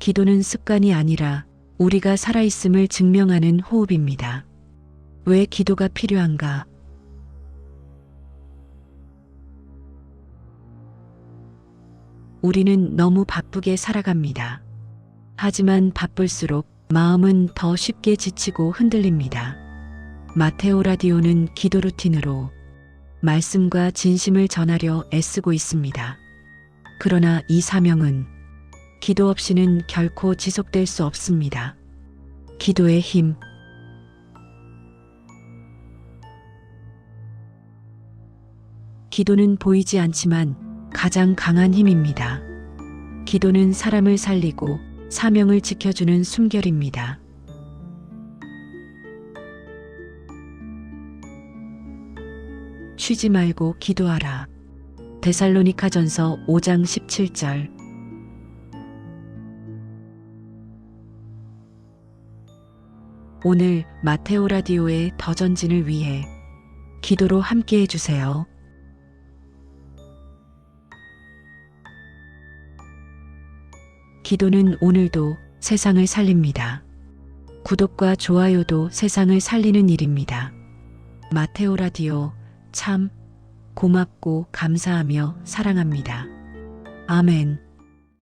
기도는 습관이 아니라 우리가 살아있음을 증명하는 호흡입니다. 왜 기도가 필요한가? 우리는 너무 바쁘게 살아갑니다. 하지만 바쁠수록 마음은 더 쉽게 지치고 흔들립니다. 마테오 라디오는 기도 루틴으로 말씀과 진심을 전하려 애쓰고 있습니다. 그러나 이 사명은 기도 없이는 결코 지속될 수 없습니다. 기도의 힘. 기도는 보이지 않지만 가장 강한 힘입니다. 기도는 사람을 살리고 사명을 지켜주는 숨결입니다. 쉬지 말고 기도하라. 데살로니카 전서 5장 17절. 오늘 마테오 라디오의 더 전진을 위해 기도로 함께 해주세요. 기도는 오늘도 세상을 살립니다. 구독과 좋아요도 세상을 살리는 일입니다. 마테오 라디오 참 고맙고 감사하며 사랑합니다. 아멘.